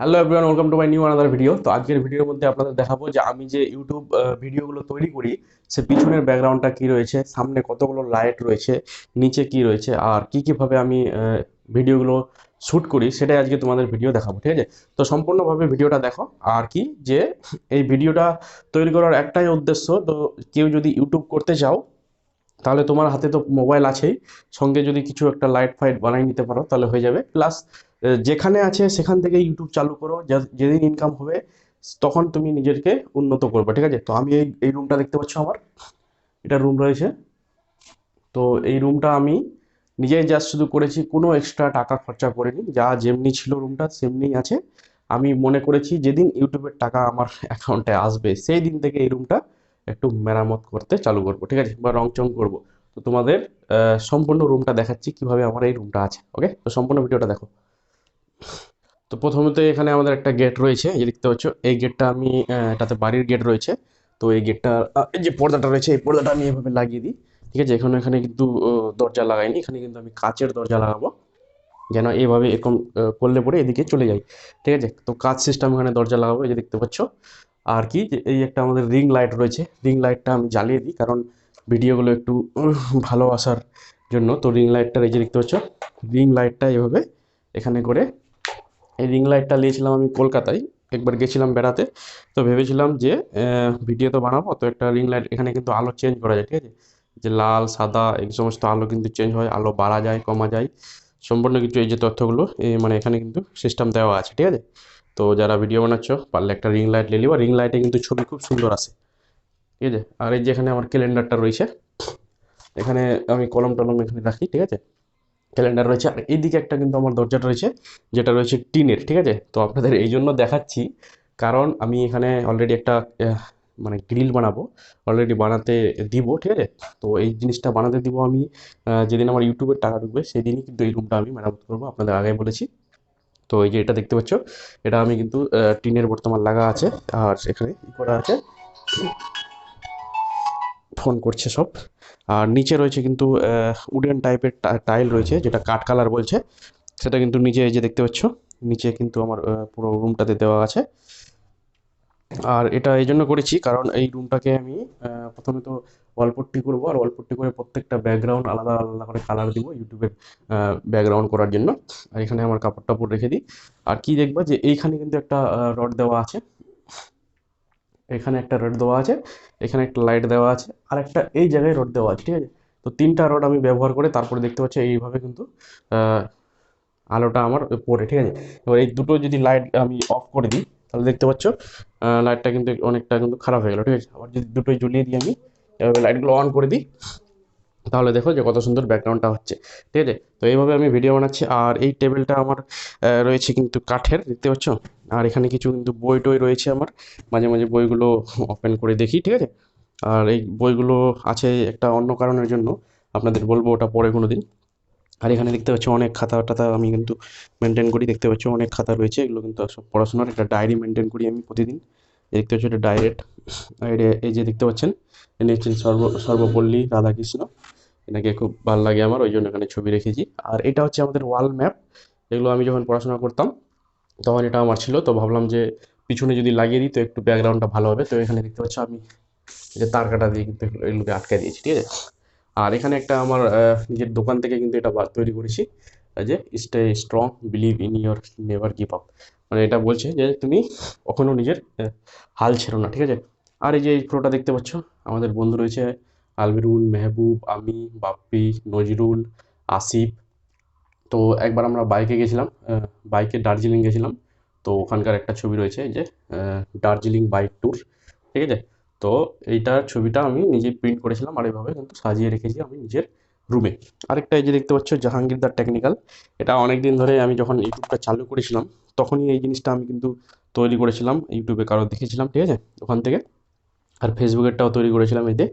Hello everyone welcome to my new another video তো আজকের ভিডিওর মধ্যে আপনাদের দেখাবো যে আমি যে ইউটিউব ভিডিওগুলো তৈরি করি, সে পিছনের ব্যাকগ্রাউন্ডটা কি রয়েছে, সামনে কতগুলো লাইট রয়েছে, নিচে কি রয়েছে, আর কি কীভাবে আমি ভিডিওগুলো শ্যুট করি, সেটাই আজকে তোমাদের ভিডিও দেখাবো, ঠিক আছে? তো সম্পূর্ণভাবে ভিডিওটা দেখো, আর কি যে এই ভিডিওটা তৈরি করার একটাই উদ্দেশ্য, তো কেউ যদি ইউটিউব করতে চাও, তাহলে তোমার হাতে তো মোবাইল আছেই, সঙ্গে যদি কিছু একটা লাইট ফাইট বানিয়ে নিতে পারো, তাহলে হয়ে যাবে। প্লাস যেখানে আছে সেখান থেকে ইউটিউব চালু করো যেদিন ইনকাম হবে, তখন তুমি নিজেকে উন্নত করবে, ঠিক আছে? তো আমি এই এই রুমটা দেখতে পাচ্ছ আমার। এটা রুম রয়েছে। তো এই রুমটা আমি নিজেই জাস্ট শুধু করেছি, কোনো এক্সট্রা টাকা খরচা করিনি। যা যেমনি ছিল রুমটা সেমনি আছে। আমি মনে করেছি যেদিন ইউটিউবের টাকা আমার অ্যাকাউন্টে আসবে, সেই দিন থেকে এই রুমটা একটু মেরামত করতে চালু করব, ঠিক আছে? বা রং চং করব। তো তোমাদের সম্পূর্ণ রুমটা দেখাচ্ছি কীভাবে আমার এই রুমটা আছে ওকে তো সম্পূর্ণ ভিডিওটা দেখো। তো প্রথমত এখানে আমাদের একটা গেট রয়েছে, এই যে দেখতে পাচ্ছ, এই গেটটা আমি এটাতে বাড়ির গেট রয়েছে। তো এই গেটটা এই যে পর্দাটা রয়েছে, এই পর্দাটা আমি এভাবে লাগিয়ে দিই, ঠিক আছে? এখানে এখানে কিন্তু দরজা লাগাইনি, এখানে কিন্তু আমি কাচের দরজা লাগাবো, যেন এইভাবে এরকম করলে পরে এদিকে চলে যাই ঠিক আছে? তো কাচ সিস্টেম এখানে দরজা লাগাবো, এই যে দেখতে পাচ্ছ। আর কি, যে এই একটা আমাদের রিং লাইট রয়েছে রিং লাইটটা আমি জ্বালিয়ে দিই, কারণ ভিডিওগুলো একটু ভালো আসার জন্য। তো রিং লাইটটা এই যে দেখতে পাচ্ছ রিং লাইটটা এভাবে এখানে করে এই রিং লাইটটা নিয়েছিলাম আমি কলকাতায়। একবার গেছিলাম বেড়াতে, তো ভেবেছিলাম যে ভিডিও তো বানাবো, তো একটা রিং লাইট এখানে কিন্তু আলো চেঞ্জ করা যায়, ঠিক আছে? যে লাল, সাদা, এই সমস্ত আলো কিন্তু চেঞ্জ হয়, আলো বাড়া যায়, কমা যায়, সম্পূর্ণ কিছু এই যে তথ্যগুলো মানে এখানে কিন্তু সিস্টেম দেওয়া আছে, ঠিক আছে? তো যারা ভিডিও বানাচ্ছ, পারলে একটা রিং লাইট নিয়ে রিং লাইটে কিন্তু ছবি খুব সুন্দর আসে, ঠিক আছে? আর এই যে এখানে আমার ক্যালেন্ডারটা রয়েছে, এখানে আমি কলম টলম এখানে রাখি, ঠিক আছে? ক্যালেন্ডার রয়েছে। আর এইদিকে একটা কিন্তু আমার দরজাটা রয়েছে, যেটা রয়েছে টিনের, ঠিক আছে? তো আপনাদের এই জন্য দেখাচ্ছি। কারণ আমি এখানে অলরেডি একটা মানে গ্রিল বানাবো অলরেডি বানাতে দিব, ঠিক আছে? তো এই জিনিসটা বানাতে দিব আমি যেদিন আমার ইউটিউবের টাকা ঢুকবে, সেদিনই কিন্তু এই রুমটা আমি মেরামত করব, আপনাদের আগে বলেছি। তো এই যে এটা দেখতে পাচ্ছ, এটা আমি কিন্তু টিনের বর্তমান লাগা আছে, আর এখানে করা আছে? ফোন করছে সব। আর নিচে রয়েছে কিন্তু উডেন টাইপের টাইল রয়েছে, যেটা কাঠ কালার বলছে। সেটা কিন্তু নিচে যে দেখতে পাচ্ছ, নিচে কিন্তু আমার পুরো রুমটাতে দেওয়া আছে। আর এটা এই জন্য করেছি কারণ এই রুমটাকে আমি প্রথমে তো ওয়ালপট্টি করব আর ওয়ালপট্টি করে প্রত্যেকটা ব্যাকগ্রাউন্ড আলাদা আলাদা করে কালার দিব ইউটিউবের ব্যাকগ্রাউন্ড করার জন্য। আর এখানে আমার কাপড় টাপড় রেখে দিই। আর কি দেখবা যে এইখানে কিন্তু একটা রড দেওয়া আছে। এখানে একটা রড দেওয়া আছে, এখানে একটা লাইট দেওয়া আছে, আর একটা এই জায়গায় রড দেওয়া আছে, ঠিক আছে? তো তিনটা রড আমি ব্যবহার করে তারপরে দেখতে পাচ্ছি এইভাবে কিন্তু আলোটা আমার পড়ে, ঠিক আছে? এবার এই দুটো যদি লাইট আমি অফ করে দিই, তাহলে দেখতে পাচ্ছ লাইটটা কিন্তু অনেকটা কিন্তু খারাপ হয়ে গেলো, ঠিক আছে? আবার যদি দুটোই জ্বলিয়ে দিই আমি, এভাবে লাইটগুলো অন করে দিই তাহলে দেখো যে কত সুন্দর ব্যাকগ্রাউন্ডটা হচ্ছে, ঠিক আছে? তো এইভাবে আমি ভিডিও বানাচ্ছি, আর এই টেবিলটা আমার রয়েছে কিন্তু কাঠের, দেখতে পাচ্ছ? আর এখানে কিছু কিন্তু বই টই রয়েছে আমার, মাঝে মাঝে বইগুলো ওপেন করে দেখি, ঠিক আছে? আর এই বইগুলো আছে একটা অন্য কারণের জন্য, আপনাদের বলব ওটা পরে কোনো দিন আর এখানে দেখতে পাচ্ছ অনেক খাতা টাতা আমি কিন্তু মেনটেন করি, দেখতে পাচ্ছ অনেক খাতা রয়েছে, এগুলো কিন্তু সব পড়াশোনার একটা ডায়েরি মেনটেন করি আমি প্রতিদিন। দেখতে পাচ্ছ এটা ডাইরেক্ট এই যে দেখতে পাচ্ছেন ইনি হচ্ছেন সর্ব, সর্বপল্লী রাধাকৃষ্ণ। এনাকে খুব ভালো লাগে আমার, ওই জন্য এখানে ছবি রেখেছি। আর এটা হচ্ছে আমাদের ওয়াল ম্যাপ এগুলো আমি যখন পড়াশোনা করতাম, তখন এটা আমার ছিল। তো ভাবলাম যে পিছনে যদি লাগিয়ে দিই, তো একটু ব্যাকগ্রাউন্ডটা ভালো হবে। তো এখানে দেখতে পাচ্ছ আমি যে তার কাটা দিয়ে কিন্তু এগুলোকে আটকে দিয়েছি, ঠিক আছে? আর এখানে একটা আমার নিজের দোকান থেকে কিন্তু এটা তৈরি করেছি। যে stay strong believe in your never give up মানে এটা বলছে যে তুমি কখনো নিজের হাল ছেড়ো না, ঠিক আছে? আর এই যে এই ফটোটা দেখতে পাচ্ছ, আমাদের বন্ধু রয়েছে আলবিরুল মেহবুব, আমি, বাপ্পি, নজরুল, আসিফ। তো একবার আমরা বাইকে গেছিলাম বাইকে দার্জিলিং গেছিলাম। তো ওখানকার একটা ছবি রয়েছে যে দার্জিলিং বাইক ট্যুর, ঠিক আছে? তো এইটার ছবিটা আমি নিজে প্রিন্ট করেছিলাম আর এইভাবে কিন্তু সাজিয়ে রেখেছি আমি নিজের রুমে আরেকটা এই যে দেখতে পাচ্ছ, জাহাঙ্গীরদার টেকনিক্যাল এটা অনেক দিন ধরে আমি যখন ইউটিউবটা চালু করেছিলাম, তখনই এই জিনিসটা আমি কিন্তু তৈরি করেছিলাম, ইউটিউবে কারও দেখেছিলাম, ঠিক আছে? ওখান থেকে। আর ফেসবুকেরটাও তৈরি করেছিলাম এতে।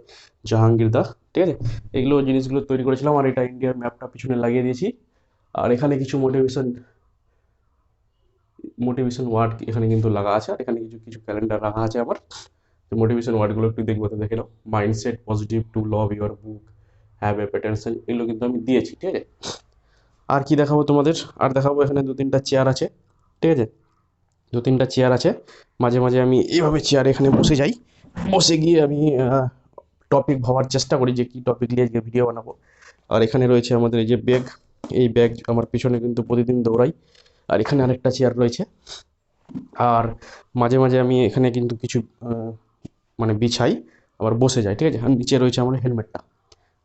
জাহাঙ্গীরদা ঠিক আছে? এগুলো জিনিসগুলো তৈরি করেছিলাম আর এটা ইন্ডিয়ার ম্যাপটা পিছনে লাগিয়ে দিয়েছি। আর এখানে কিছু মোটিভেশন মোটিভেশন ওয়ার্ড এখানে কিন্তু লাগা আছে। আর এখানে কিছু কিছু ক্যালেন্ডার রাখা আছে আমার মোটিভেশন ওয়ার্ডগুলো একটু দেখব, তো দেখে নাও। Mindset positive to love your book have a potential এগুলো কিন্তু আমি দিয়েছি, ঠিক আছে? আর কি দেখাবো তোমাদের? আর দেখাবো এখানে দু তিনটা চেয়ার আছে, ঠিক আছে? দু তিনটা চেয়ার আছে। মাঝে মাঝে আমি এইভাবে চেয়ার এখানে বসে যাই। বসে গিয়ে আমি টপিক ভাবার চেষ্টা করি যে কী টপিক নিয়ে আজকে ভিডিও বানাবো। আর এখানে রয়েছে আমাদের এই যে ব্যাগ এই ব্যাগ আমার পিছনে কিন্তু প্রতিদিন দৌড়াই। আর এখানে আরেকটা চেয়ার রয়েছে। আর মাঝে মাঝে আমি এখানে কিন্তু কিছু মানে বিছাই, আবার বসে যাই, ঠিক আছে? আর নিচে রয়েছে আমার হেলমেটটা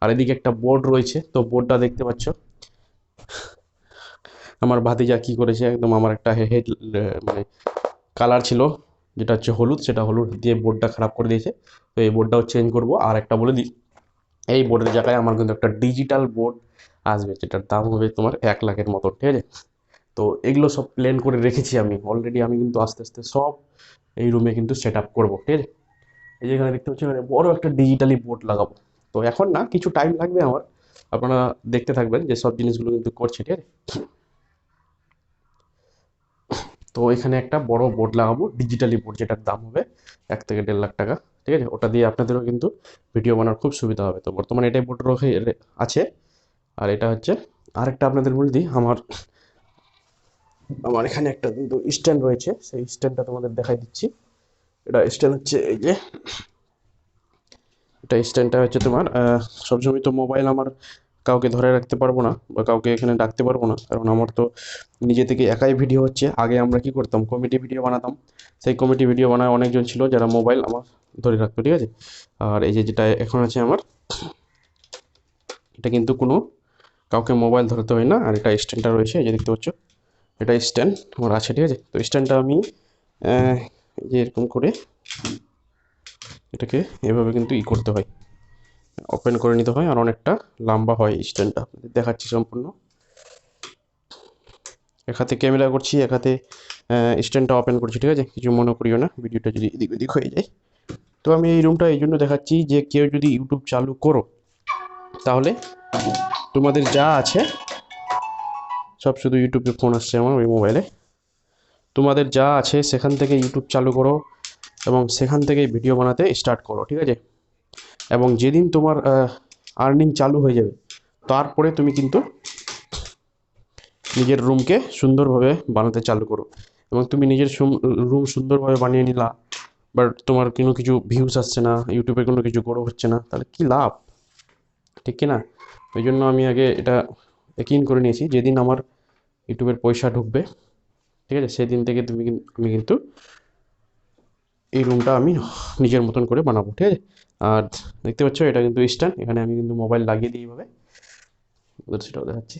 আর এদিকে একটা বোর্ড রয়েছে, তো বোর্ডটা দেখতে পাচ্ছ? আমার ভাতিজা কি করেছে? একদম আমার একটা হেড মানে কালার ছিল। যেটা হচ্ছে হলুদ, সেটা হলুদ দিয়ে বোর্ডটা খারাপ করে দিয়েছে। তো এই বোর্ডটাও চেঞ্জ করব। আর একটা বলে দিই, এই বোর্ডের জায়গায় আমার কিন্তু একটা ডিজিটাল বোর্ড আসবে, যেটার দাম হবে তোমার এক লাখের মতো, ঠিক আছে? তো এগুলো সব প্ল্যান করে রেখেছি আমি। অলরেডি আমি কিন্তু আস্তে আস্তে সব এই রুমে কিন্তু সেট আপ করব, ঠিক আছে? এই যেখানে দেখতে পাচ্ছি এখানে বড় একটা ডিজিটালি বোর্ড লাগাবো। তো এখন না, কিছু টাইম লাগবে আমার। আপনারা দেখতে থাকবেন যে সব জিনিসগুলো কিন্তু করছি, ঠিক আছে? তো এখানে একটা বড় বোর্ড লাগাবো ডিজিটালি বোর্ড যেটার দাম হবে এক থেকে দেড় লাখ টাকা, ঠিক আছে? ওটা দিয়ে আপনাদেরও কিন্তু ভিডিও বানার খুব সুবিধা হবে। তো বর্তমানে এটাই বোর্ড রয়ে আছে। আর এটা হচ্ছে আরেকটা আপনাদের বলে দিই, আমার আমার এখানে একটা কিন্তু স্ট্যান্ড রয়েছে, সেই স্ট্যান্ডটা তোমাদের দেখাই দিচ্ছি। এটা স্ট্যান্ড হচ্ছে এই যে, এটা স্ট্যান্ডটা হচ্ছে তোমার সবসময় তো মোবাইল আমার কাউকে ধরে রাখতে পারব না বা কাউকে এখানে ডাকতে পারব না। কারণ আমার তো নিজে থেকে একাই ভিডিও হচ্ছে। আগে আমরা কি করতাম? কমেডি ভিডিও বানাতাম। সেই কমেডি ভিডিও বানায় অনেকজন ছিল যারা মোবাইল আমার ধরে রাখতো, ঠিক আছে? আর এই যে যেটা এখন আছে আমার, এটা কিন্তু কোনো কাউকে মোবাইল ধরতে হয় না। আর এটা স্ট্যান্ডটা রয়েছে, এই যে দেখতে পাচ্ছ। এটা স্ট্যান্ড আমার আছে, ঠিক আছে? তো স্ট্যান্ডটা আমি যে এরকম করে এটাকে এভাবে কিন্তু ই করতে হয়। ওপেন করে নিতে হয় আর অনেকটা লম্বা হয় স্ট্যান্ডটা। আপনাদের দেখাচ্ছি সম্পূর্ণ। এক হাতে ক্যামেরা করছি, এক হাতে স্ট্যান্ডটা ওপেন করছি, ঠিক আছে? কিছু মনে করিও না, ভিডিওটা যদি এদিক ওদিক হয়ে যায়। তো আমি এই রুমটা এই জন্য দেখাচ্ছি যে কেউ যদি ইউটিউব চালু করো, তাহলে তোমাদের যা আছে, সব শুধু ইউটিউবে ফোন আসছে আমার ওই মোবাইলে তোমাদের যা আছে, সেখান থেকে ইউটিউব চালু করো এবং সেখান থেকে ভিডিও বানাতে স্টার্ট করো, ঠিক আছে? এবং যেদিন তোমার আর্নিং চালু হয়ে যাবে, তারপরে তুমি কিন্তু নিজের রুমকে সুন্দরভাবে বানাতে চালু করো। এবং তুমি নিজের রুম সুন্দরভাবে বানিয়ে নিলা বাট তোমার কোনো কিছু ভিউজ আসছে না ইউটিউবে কোনো কিছু গ্রো হচ্ছে না, তাহলে কী লাভ? ঠিক না ওই জন্য আমি আগে এটা একিন করে নিয়েছি, যেদিন আমার ইউটিউবের পয়সা ঢুকবে, ঠিক আছে, সেদিন থেকে তুমি আমি কিন্তু এই রুমটা আমি নিজের মতন করে বানাবো, ঠিক আছে? আর দেখতে পাচ্ছ, এটা কিন্তু স্ট্যান্ড এখানে আমি কিন্তু মোবাইল লাগিয়ে দিই এইভাবে। সেটাও দেখাচ্ছি।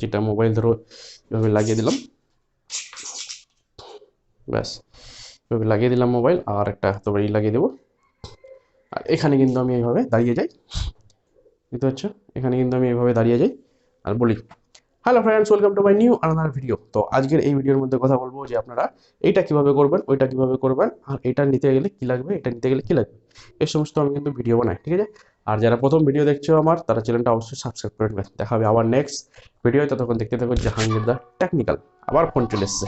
যেটা মোবাইল ধরো, এভাবে লাগিয়ে দিলাম। ব্যাস, এভাবে লাগিয়ে দিলাম মোবাইল আর একটা তোমার ই লাগিয়ে দেবো। আর এখানে কিন্তু আমি এইভাবে দাঁড়িয়ে যাই। দেখতে পারছ এখানে কিন্তু আমি এইভাবে দাঁড়িয়ে যাই। আর বলি hello friends welcome to my new another video তো আজকের এই ভিডিওর মধ্যে কথা বলব যে আপনারা এইটা কীভাবে করবেন, ওইটা কীভাবে করবেন, আর এটা নিতে গেলে কি লাগবে, এটা নিতে গেলে কি লাগবে? এই সমস্ত আমি কিন্তু ভিডিও বানাই, ঠিক আছে? আর যারা প্রথম ভিডিও দেখছ আমার, তারা চ্যানেলটা অবশ্যই সাবস্ক্রাইব করে নেবেন। দেখা হবে আবার নেক্সট ভিডিও ততক্ষণ দেখতে থাকো জাহাঙ্গীর দা টেকনিক্যাল আবার ফোন চলে এসছে।